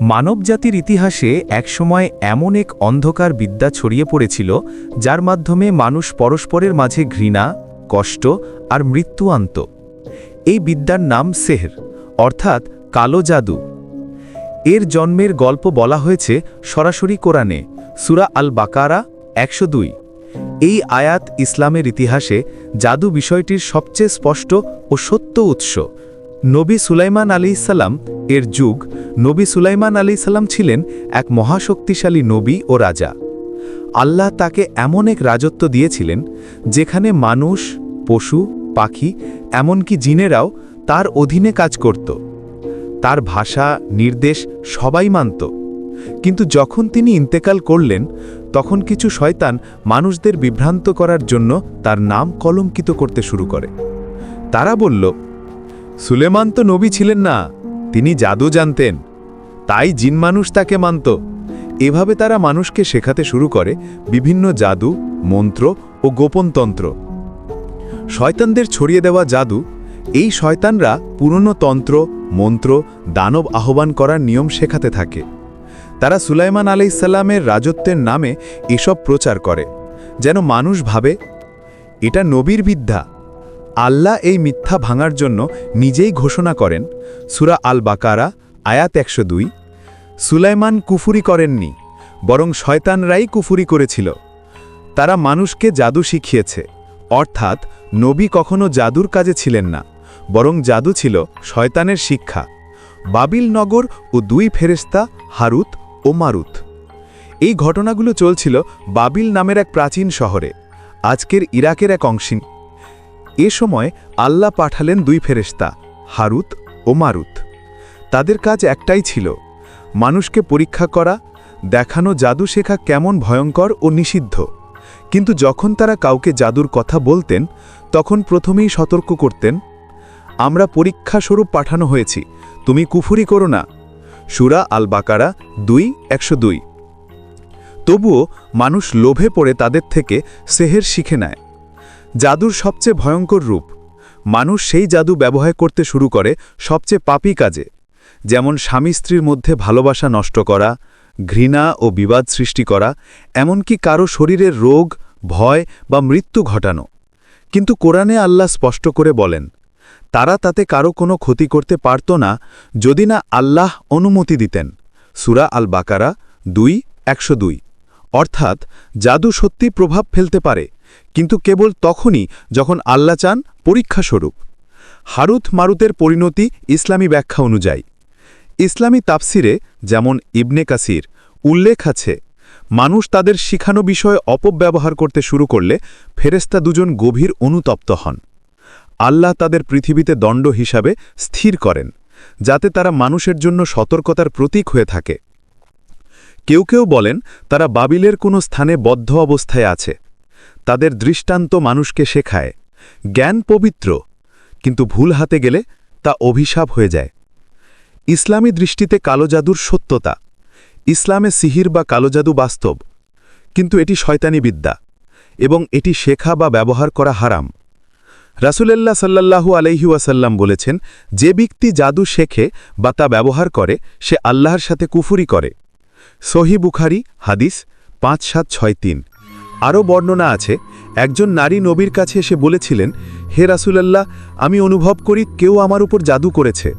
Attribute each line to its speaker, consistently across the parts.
Speaker 1: মানবজাতির ইতিহাসে একসময় এমন এক অন্ধকার বিদ্যা ছড়িয়ে পড়েছিল, যার মাধ্যমে মানুষ পরস্পরের মাঝে ঘৃণা, কষ্ট আর মৃত্যু আনত। এই বিদ্যার নাম সেহর, অর্থাৎ কালো জাদু। এর জন্মের গল্প বলা হয়েছে সরাসরি কোরআনে, সুরা আল বাকারা একশো দুই। এই আয়াত ইসলামের ইতিহাসে জাদু বিষয়টির সবচেয়ে স্পষ্ট ও সত্য উৎস। নবী সুলাইমান আলী ইসাল্লাম এর যুগ নবী সুলাইমান আলী ইসাল্লাম ছিলেন এক মহাশক্তিশালী নবী ও রাজা। আল্লাহ তাকে এমন এক রাজত্ব দিয়েছিলেন, যেখানে মানুষ, পশু, পাখি, এমনকি জিনেরাও তার অধীনে কাজ করত। তার ভাষা, নির্দেশ সবাই মানত। কিন্তু যখন তিনি ইন্তেকাল করলেন, তখন কিছু শয়তান মানুষদের বিভ্রান্ত করার জন্য তার নাম কলঙ্কিত করতে শুরু করে। তারা বলল, সুলেমান তো নবী ছিলেন না তিনি জাদু জানতেন। তাই জিন মানুষ তাকে মানত। এভাবে তারা মানুষকে শেখাতে শুরু করে বিভিন্ন জাদু, মন্ত্র ও গোপন তন্ত্র। শয়তানদের ছড়িয়ে দেওয়া জাদু, এই শয়তানরা পুরনো তন্ত্র, মন্ত্র, দানব আহ্বান করার নিয়ম শেখাতে থাকে। তারা সুলাইমান আলাইসাল্লামের রাজত্বের নামে এসব প্রচার করে, যেন মানুষ ভাবে, এটা নবীর বিদ্যা। আল্লাহ এই মিথ্যা ভাঙার জন্য নিজেই ঘোষণা করেন। সুরা আল বাকারা আয়াত একশো দুই। সুলাইমান কুফুরি করেননি, বরং শয়তানরাই কুফুরি করেছিল। তারা মানুষকে জাদু শিখিয়েছে, অর্থাৎ নবী কখনো জাদুর কাজে ছিলেন না, বরং জাদু ছিল শয়তানের শিক্ষা। বাবিল নগর ও দুই ফেরেস্তা হারুত ও মারুত। এই ঘটনাগুলো চলছিল বাবিল নামের এক প্রাচীন শহরে। আজকের ইরাকের এক অংশী। এ সময় আল্লাহ পাঠালেন দুই ফেরেস্তা হারুত ও মারুত। তাদের কাজ একটাই ছিল, মানুষকে পরীক্ষা করা, দেখানো জাদু শেখা কেমন ভয়ঙ্কর ও নিষিদ্ধ। কিন্তু যখন তারা কাউকে জাদুর কথা বলতেন, তখন প্রথমেই সতর্ক করতেন, আমরা পরীক্ষাস্বরূপ পাঠানো হয়েছি, তুমি কুফুরি করো না। সুরা আল বাকারা দুই, একশো দুই। তবুও মানুষ লোভে পড়ে তাদের থেকে সেহের শিখে নেয়। জাদুর সবচেয়ে ভয়ঙ্কর রূপ। মানুষ সেই জাদু ব্যবহার করতে শুরু করে সবচেয়ে পাপী কাজে, যেমন স্বামী স্ত্রীর মধ্যে ভালোবাসা নষ্ট করা, ঘৃণা ও বিবাদ সৃষ্টি করা, এমনকি কারও শরীরের রোগ, ভয় বা মৃত্যু ঘটানো। কিন্তু কোরআনে আল্লাহ স্পষ্ট করে বলেন, তারা তাতে কারও কোনো ক্ষতি করতে পারত না যদি না আল্লাহ অনুমতি দিতেন। সুরা আল বাকারা দুই, একশো অর্থাৎ জাদু সত্যি প্রভাব ফেলতে পারে কিন্তু কেবল তখনই যখন আল্লাহ চান পরীক্ষাস্বরূপ হারুত মারুতের পরিণতি ইসলামী ব্যাখ্যা অনুযায়ী। ইসলামী তাফসিরে যেমন ইবনে কাসির উল্লেখ আছে, মানুষ তাদের শিখানো বিষয়ে অপব্যবহার করতে শুরু করলে ফেরেস্তা দুজন গভীর অনুতপ্ত হন। আল্লাহ তাদের পৃথিবীতে দণ্ড হিসাবে স্থির করেন, যাতে তারা মানুষের জন্য সতর্কতার প্রতীক হয়ে থাকে। কেউ কেউ বলেন তারা বাবিলের কোনো স্থানে বদ্ধ অবস্থায় আছে। তাদের দৃষ্টান্ত মানুষকে শেখায়। জ্ঞান পবিত্র, কিন্তু ভুল হাতে গেলে তা অভিশাপ হয়ে যায়। ইসলামী দৃষ্টিতে কালো জাদুর সত্যতা। ইসলামে সিহির বা কালো জাদু বাস্তব, কিন্তু এটি শয়তানি বিদ্যা এবং এটি শেখা বা ব্যবহার করা হারাম। রাসুলেল্লাহ সাল্লাল্লাহু আলহি বলেছেন, যে ব্যক্তি জাদু শেখে বা তা ব্যবহার করে, সে আল্লাহর সাথে কুফুরি করে। সহি বুখারি, হাদিস পাঁচ সাত ছয় তিন। আরও বর্ণনা আছে, একজন নারী নবীর কাছে এসে বলেছিলেন, হে রাসুলাল্লাহ, আমি অনুভব করি কেউ আমার উপর জাদু করেছে।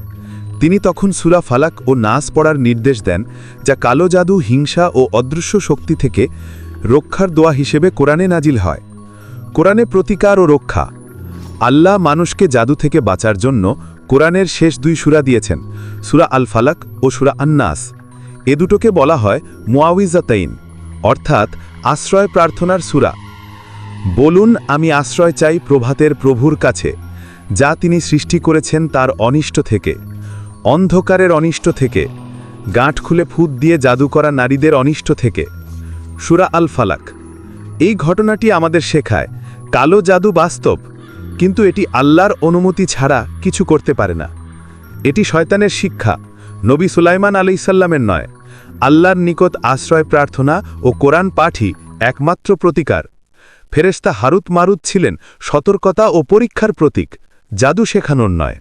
Speaker 1: তিনি তখন সুরা ফালাক ও নাস পড়ার নির্দেশ দেন, যা কালো জাদু, হিংসা ও অদৃশ্য শক্তি থেকে রক্ষার দোয়া হিসেবে কোরআনে নাজিল হয়। কোরআনে প্রতিকার ও রক্ষা। আল্লাহ মানুষকে জাদু থেকে বাঁচার জন্য কোরআনের শেষ দুই সুরা দিয়েছেন, সুরা আল ফালাক ও সুরা আন্নাস। এ দুটোকে বলা হয় মুআউইজাতাইন অর্থাৎ আশ্রয় প্রার্থনার সুরা। বলুন, আমি আশ্রয় চাই প্রভাতের প্রভুর কাছে, যা তিনি সৃষ্টি করেছেন তার অনিষ্ট থেকে, অন্ধকারের অনিষ্ট থেকে, গাঁট খুলে ফুট দিয়ে জাদু করা নারীদের অনিষ্ট থেকে। সুরা আল ফালাক এই ঘটনাটি আমাদের শেখায়, কালো জাদু বাস্তব, কিন্তু এটি আল্লাহর অনুমতি ছাড়া কিছু করতে পারে না। এটি শয়তানের শিক্ষা। নবী সুলাইমান আলাইসাল্লামের নয়। আল্লাহর নিকট আশ্রয় প্রার্থনা ও কোরআন পাঠই একমাত্র প্রতিকার। ফেরেস্তা হারুত মারুত ছিলেন সতর্কতা ও পরীক্ষার প্রতীক, জাদু শেখানোর নয়।